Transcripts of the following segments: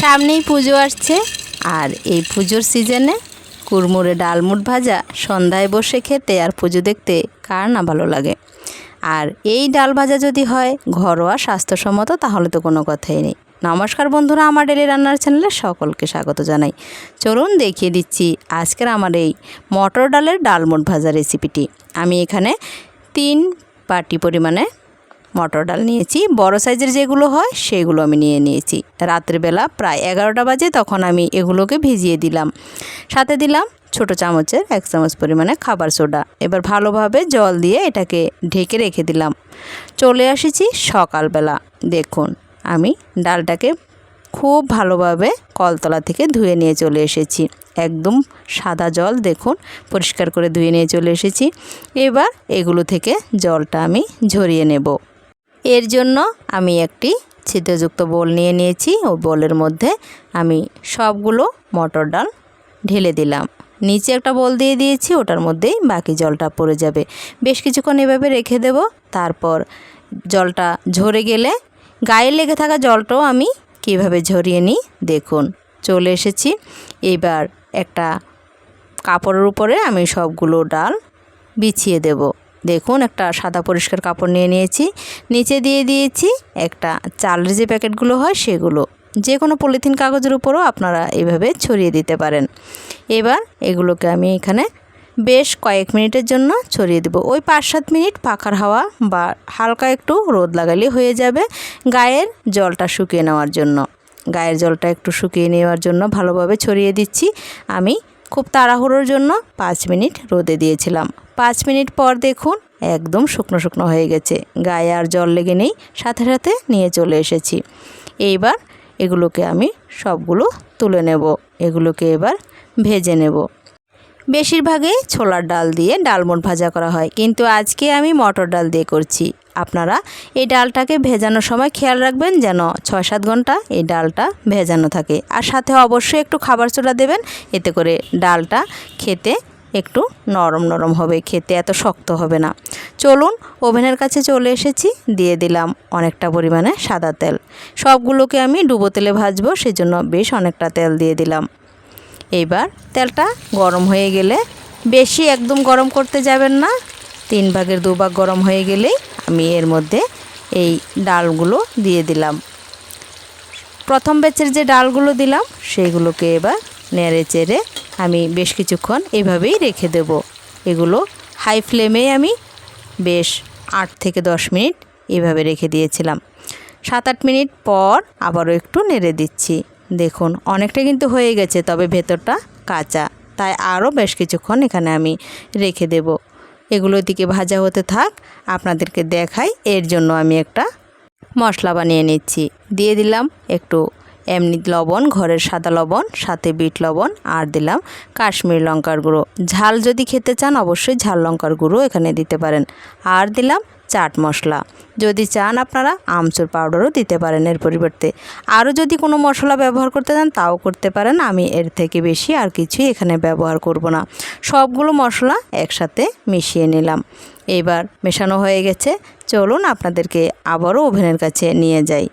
সামনেই পুজো আসছে। আর এই পুজোর সিজনে কুড়মুড়ে ডালমুট ভাজা, সন্ধ্যায় বসে খেতে আর পুজো দেখতে কার না ভালো লাগে। আর এই ডাল ভাজা যদি হয় ঘরোয়া স্বাস্থ্যসম্মত, তাহলে তো কোনো কথাই নেই। নমস্কার বন্ধুরা, আমার ডেলি রান্নার চ্যানেলে সকলকে স্বাগত জানাই। চলুন দেখিয়ে দিচ্ছি আজকের আমার এই মটর ডালের ডালমুট ভাজা রেসিপিটি। আমি এখানে তিন বাটি পরিমাণে মটর ডাল নিয়েছি। বড় সাইজের যেগুলো হয়, সেগুলো আমি নিয়ে নিয়েছি। রাত্রিবেলা প্রায় এগারোটা বাজে তখন আমি এগুলোকে ভিজিয়ে দিলাম। সাথে দিলাম ছোট চামচের এক চামচ পরিমাণে খাবার সোডা। এবার ভালোভাবে জল দিয়ে এটাকে ঢেকে রেখে দিলাম। চলে এসেছি সকালবেলা। দেখুন, আমি ডালটাকে খুব ভালোভাবে কলতলা থেকে ধুয়ে নিয়ে চলে এসেছি। একদম সাদা জল, দেখুন, পরিষ্কার করে ধুয়ে নিয়ে চলে এসেছি। এবার এগুলো থেকে জলটা আমি ঝরিয়ে নেব। এর জন্য আমি একটি ছিদ্রযুক্ত বোল নিয়ে নিয়েছি। ও বোলের মধ্যে আমি সবগুলো মটর ডাল ঢেলে দিলাম। নিচে একটা বোল দিয়ে দিয়েছি, ওটার মধ্যেই বাকি জলটা পড়ে যাবে। বেশ কিছুক্ষণ এভাবে রেখে দেব, তারপর জলটা ঝরে গেলে গায়ে লেগে থাকা জলটাও আমি কীভাবে ঝরিয়ে নিই দেখুন, চলে এসেছি। এবার একটা কাপড়ের উপরে আমি সবগুলো ডাল বিছিয়ে দেব। দেখুন, একটা সাদা পরিষ্কার কাপড় নিয়ে নিয়েছি। নিচে দিয়ে দিয়েছি একটা চালের যে প্যাকেটগুলো হয় সেগুলো। যে কোনো পলিথিন কাগজের উপরও আপনারা এভাবে ছড়িয়ে দিতে পারেন। এবার এগুলোকে আমি এখানে বেশ কয়েক মিনিটের জন্য ছড়িয়ে দেবো। ওই পাঁচ সাত মিনিট পাখার হাওয়া বা হালকা একটু রোদ লাগালে হয়ে যাবে গায়ের জলটা শুকিয়ে নেওয়ার জন্য। গায়ের জলটা একটু শুকিয়ে নেওয়ার জন্য ভালোভাবে ছড়িয়ে দিচ্ছি। আমি খুব তাড়াহুড়োর জন্য পাঁচ মিনিট রোদে দিয়েছিলাম। পাঁচ মিনিট পর দেখুন একদম শুকনো শুকনো হয়ে গেছে। গায়ে আর জল লেগে নেই। সাথে সাথে নিয়ে চলে এসেছি। এইবার এগুলোকে আমি সবগুলো তুলে নেব। এগুলোকে এবার ভেজে নেব। বেশিরভাগই ছোলার ডাল দিয়ে ডালমোট ভাজা করা হয়। কিন্তু আজকে আমি মটর ডাল দিয়ে করছি। আপনারা এই ডালটাকে ভেজানোর সময় খেয়াল রাখবেন যেন ছয় সাত ঘণ্টা এই ডালটা ভেজানো থাকে। আর সাথে অবশ্যই একটু খাবার চোলা দেবেন, এতে করে ডালটা খেতে একটু নরম নরম হবে, খেতে এত শক্ত হবে না। চলুন, ওভেনের কাছে চলে এসেছি, দিয়ে দিলাম অনেকটা পরিমাণে সাদা তেল। সবগুলোকে আমি ডুবো তেলে ভাজবো, সেজন্য বেশ অনেকটা তেল দিয়ে দিলাম। এইবার তেলটা গরম হয়ে গেলে, বেশি একদম গরম করতে যাবেন না, তিন ভাগের দুভাগ গরম হয়ে গেলেই আমি এর মধ্যে এই ডালগুলো দিয়ে দিলাম। প্রথম ব্যাচের যে ডালগুলো দিলাম, সেইগুলোকে এবার নেড়ে চেড়ে আমি বেশ কিছুক্ষণ এভাবেই রেখে দেব। এগুলো হাই ফ্লেমে আমি বেশ আট থেকে দশ মিনিট এভাবে রেখে দিয়েছিলাম। সাত আট মিনিট পর আবারও একটু নেড়ে দিচ্ছি। দেখুন, অনেকটা কিন্তু হয়ে গেছে, তবে ভেতরটা কাঁচা, তাই আরও বেশ কিছুক্ষণ এখানে আমি রেখে দেব। এগুলোর দিকে ভাজা হতে থাক, আপনাদেরকে দেখাই। এর জন্য আমি একটা মশলা বানিয়ে নিচ্ছি। দিয়ে দিলাম একটু এমনি লবণ, ঘরের সাদা লবণ, সাথে বিট লবণ, আর দিলাম কাশ্মীর লঙ্কার গুঁড়ো। ঝাল যদি খেতে চান, অবশ্যই ঝাল লঙ্কার গুঁড়ো এখানে দিতে পারেন। আর দিলাম চাট মশলা। যদি চান আপনারা আমচুর পাউডারও দিতে পারেন এর পরিবর্তে। আরও যদি কোনো মশলা ব্যবহার করতে চান তাও করতে পারেন, আমি এর থেকে বেশি আর কিছুই এখানে ব্যবহার করব না। সবগুলো মশলা একসাথে মিশিয়ে নিলাম। এবার মেশানো হয়ে গেছে। চলুন আপনাদেরকে আবারও ওভেনের কাছে নিয়ে যাই।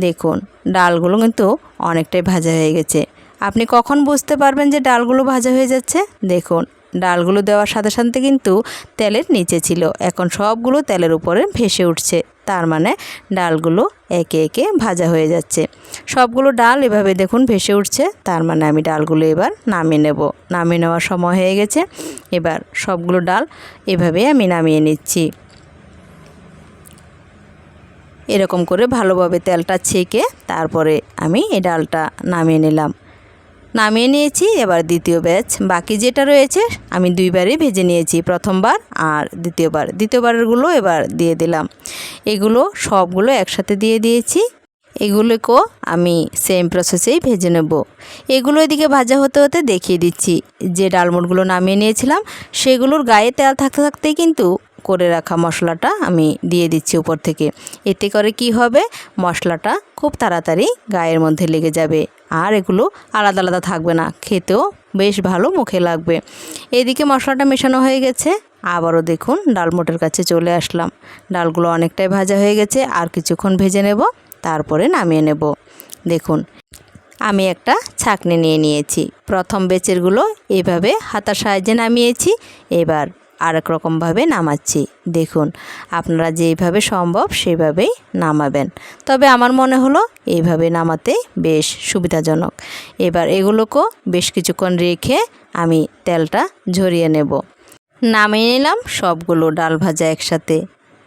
দেখুন, ডালগুলো কিন্তু অনেকটাই ভাজা হয়ে গেছে। আপনি কখন বুঝতে পারবেন যে ডালগুলো ভাজা হয়ে যাচ্ছে? দেখুন ডালগুলো দেওয়ার সাথে সাথে কিন্তু তেলের নিচে ছিল। এখন সবগুলো তেলের উপরে ভেসে উঠছে। তার মানে ডালগুলো একে একে ভাজা হয়ে যাচ্ছে। সবগুলো ডাল এভাবে দেখুন ভেসে উঠছে। তার মানে আমি ডালগুলো এবার নামিয়ে নেব। নামিয়ে নেওয়ার সময় হয়ে গেছে। এবার সবগুলো ডাল এভাবে আমি নামিয়ে নিচ্ছি। এরকম করে ভালোভাবে তেলটা ছেঁকে তারপরে আমি এই ডালটা নামিয়ে নিলাম। নামিয়ে নিয়েছি, এবার দ্বিতীয় ব্যাচ। বাকি যেটা রয়েছে, আমি দুইবারই ভেজে নিয়েছি, প্রথমবার আর দ্বিতীয়বার। দ্বিতীয়বারেরগুলো এবার দিয়ে দিলাম। এগুলো সবগুলো একসাথে দিয়ে দিয়েছি। এগুলোকেও আমি সেম প্রসেসেই ভেজে নেব। এগুলো এদিকে ভাজা হতে হতে দেখিয়ে দিচ্ছি। যে ডালমুটগুলো নামিয়ে নিয়েছিলাম, সেগুলোর গায়ে তেল থাকতে থাকতেই কিন্তু করে রাখা মশলাটা আমি দিয়ে দিচ্ছি উপর থেকে। এতে করে কি হবে? মশলাটা খুব তাড়াতাড়ি গায়ের মধ্যে লেগে যাবে। আর এগুলো আলাদা আলাদা থাকবে না। খেতেও বেশ ভালো মুখে লাগবে। এদিকে মশলাটা মেশানো হয়ে গেছে। আবারও দেখুন ডালমোটের কাছে চলে আসলাম। ডালগুলো অনেকটাই ভাজা হয়ে গেছে। আর কিছুক্ষণ ভেজে নেব। তারপরে নামিয়ে নেব। দেখুন, আমি একটা ছাকনি নিয়ে নিয়েছি। প্রথম বেচেরগুলো এভাবে হাতার সাহায্যে নামিয়েছি। এবার আরেক রকমভাবে নামাচ্ছি। দেখুন, আপনারা যেইভাবে সম্ভব সেভাবেই নামাবেন। তবে আমার মনে হলো এইভাবে নামাতে বেশ সুবিধাজনক। এবার এগুলোকেও বেশ কিছুক্ষণ রেখে আমি তেলটা ঝরিয়ে নেব। নামিয়ে নিলাম সবগুলো ডাল ভাজা একসাথে।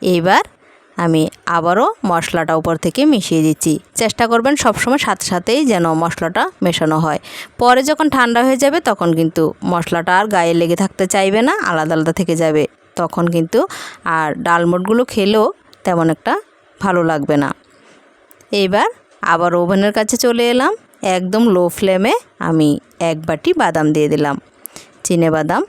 এবার আমি আবারও মশলাটা উপর থেকে মিশিয়ে দিচ্ছি। চেষ্টা করবেন সবসময় সাথে সাথেই যেন মশলাটা মেশানো হয়। পরে যখন ঠান্ডা হয়ে যাবে তখন কিন্তু মশলাটা আর গায়ে লেগে থাকতে চাইবে না, আলাদা আলাদা থেকে যাবে। তখন কিন্তু আর ডালমোটগুলো খেলেও তেমন একটা ভালো লাগবে না। এইবার আবার ওভেনের কাছে চলে এলাম। একদম লো ফ্লেমে আমি এক বাটি বাদাম দিয়ে দিলাম। চিনে বাদাম,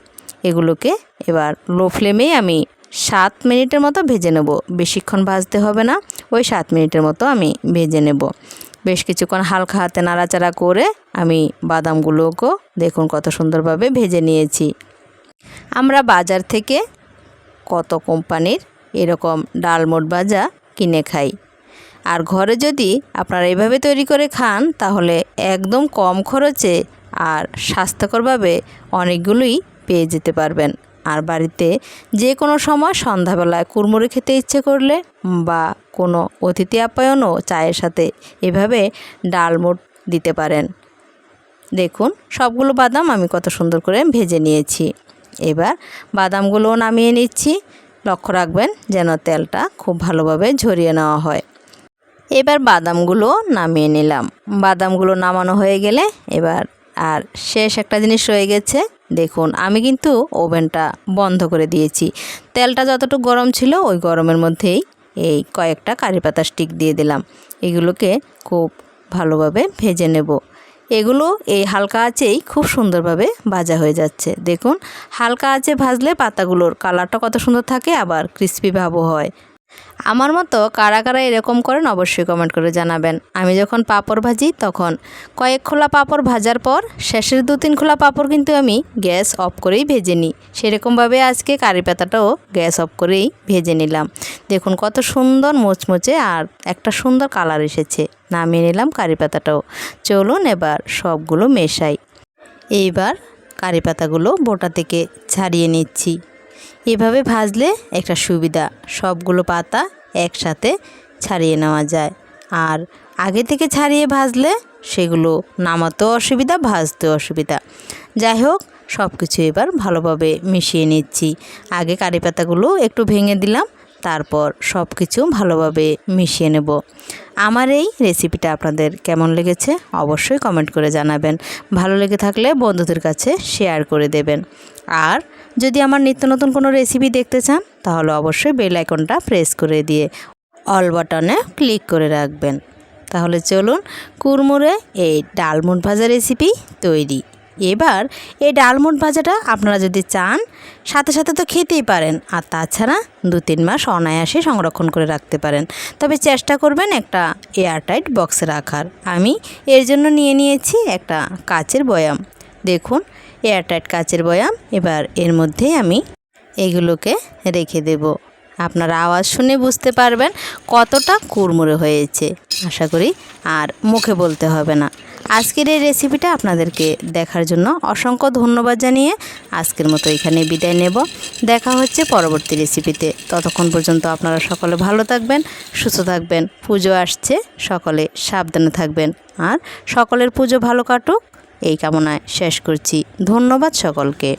এগুলোকে এবার লো ফ্লেমেই আমি সাত মিনিটের মতো ভেজে নেব। বেশিক্ষণ ভাজতে হবে না, ওই সাত মিনিটের মতো আমি ভেজে নেব। বেশ কিছুক্ষণ হালকা হাতে নাড়াচাড়া করে আমি বাদামগুলোকেও দেখুন কত সুন্দরভাবে ভেজে নিয়েছি। আমরা বাজার থেকে কত কোম্পানির এরকম ডালমোট ভাজা কিনে খাই। আর ঘরে যদি আপনারা এভাবে তৈরি করে খান, তাহলে একদম কম খরচে আর স্বাস্থ্যকরভাবে অনেকগুলোই পেয়ে যেতে পারবেন। আর বাড়িতে যে কোনো সময় সন্ধ্যাবেলায় কুড়মুড়ি খেতে ইচ্ছে করলে বা কোনো অতিথি আপ্যায়নও চায়ের সাথে এভাবে ডালমোট দিতে পারেন। দেখুন, সবগুলো বাদাম আমি কত সুন্দর করে ভেজে নিয়েছি। এবার বাদামগুলোও নামিয়ে নিচ্ছি। লক্ষ্য রাখবেন যেন তেলটা খুব ভালোভাবে ঝরিয়ে নেওয়া হয়। এবার বাদামগুলো নামিয়ে নিলাম। বাদামগুলো নামানো হয়ে গেলে এবার আর শেষ একটা জিনিস রয়ে গেছে। দেখুন, আমি কিন্তু ওভেনটা বন্ধ করে দিয়েছি। তেলটা যতটুকু গরম ছিল, ওই গরমের মধ্যেই এই কয়েকটা কারি পাতা স্টিক দিয়ে দিলাম। এগুলোকে খুব ভালোভাবে ভেজে নেব। এগুলো এই হালকা আঁচেই খুব সুন্দরভাবে ভাজা হয়ে যাচ্ছে। দেখুন, হালকা আঁচে ভাজলে পাতাগুলোর কালারটা কত সুন্দর থাকে, আবার ক্রিস্পি ভাবও হয়। আমার মতো কারা কারা এরকম করেন অবশ্যই কমেন্ট করে জানাবেন। আমি যখন পাঁপড় ভাজি, তখন কয়েক খোলা পাঁপড় ভাজার পর শেষের দু তিন খোলা পাঁপড় কিন্তু আমি গ্যাস অফ করেই ভেজে নিই। সেরকমভাবে আজকে কারি পাতাটাও গ্যাস অফ করেই ভেজে নিলাম। দেখুন কত সুন্দর মোচমোচে আর একটা সুন্দর কালার এসেছে। নামিয়ে নিলাম কারি পাতাটাও। চলুন এবার সবগুলো মেশাই। এইবার কারি পাতাগুলো বোটা থেকে ছাড়িয়ে নিচ্ছি। এভাবে ভাজলে একটা সুবিধা। সবগুলো পাতা একসাথে ছাড়িয়ে নেওয়া যায়। আর আগে থেকে ছাড়িয়ে ভাজলে সেগুলো নামাতেও অসুবিধা, ভাজতেও অসুবিধা। যাই হোক সব কিছু এবার ভালোভাবে মিশিয়ে নিচ্ছি। আগে কারি পাতাগুলো একটু ভেঙে দিলাম, তারপর সব কিছু ভালোভাবে মিশিয়ে নেব। আমার এই রেসিপিটা আপনাদের কেমন লেগেছে অবশ্যই কমেন্ট করে জানাবেন। ভালো লেগে থাকলে বন্ধুদের কাছে শেয়ার করে দেবেন। আর যদি আমার নিত্য নতুন কোনো রেসিপি দেখতে চান, তাহলে অবশ্যই বেল আইকনটা প্রেস করে দিয়ে অল বাটনে ক্লিক করে রাখবেন। তাহলে চলুন কুরমুরে এই ডালমুট ভাজা রেসিপি তৈরি। এবার এই ডালমুট ভাজাটা আপনারা যদি চান, সাথে সাথে তো খেতেই পারেন, আর তাছাড়া দু তিন মাস অনায়াসে সংরক্ষণ করে রাখতে পারেন। তবে চেষ্টা করবেন একটা এয়ারটাইট বক্সে রাখার। আমি এর জন্য নিয়ে নিয়েছি একটা কাচের বয়াম। দেখুন এয়ারটাইট কাচের বয়াম। এবার এর মধ্যেই আমি এগুলোকে রেখে দেব। আপনারা আওয়াজ শুনে বুঝতে পারবেন কতটা কুড়মুড়ে হয়েছে। আশা করি আর মুখে বলতে হবে না। আজকের এই রেসিপিটা আপনাদেরকে দেখার জন্য অসংখ্য ধন্যবাদ জানিয়ে আজকের মতো এখানে বিদায় নেব। দেখা হচ্ছে পরবর্তী রেসিপিতে ততক্ষণ পর্যন্ত আপনারা সকলে ভালো থাকবেন, সুস্থ থাকবেন। পুজো আসছে, সকলে সাবধানে থাকবেন। আর সকলের পুজো ভালো কাটুক। এই কামনায় শেষ করছি। ধন্যবাদ সকলকে।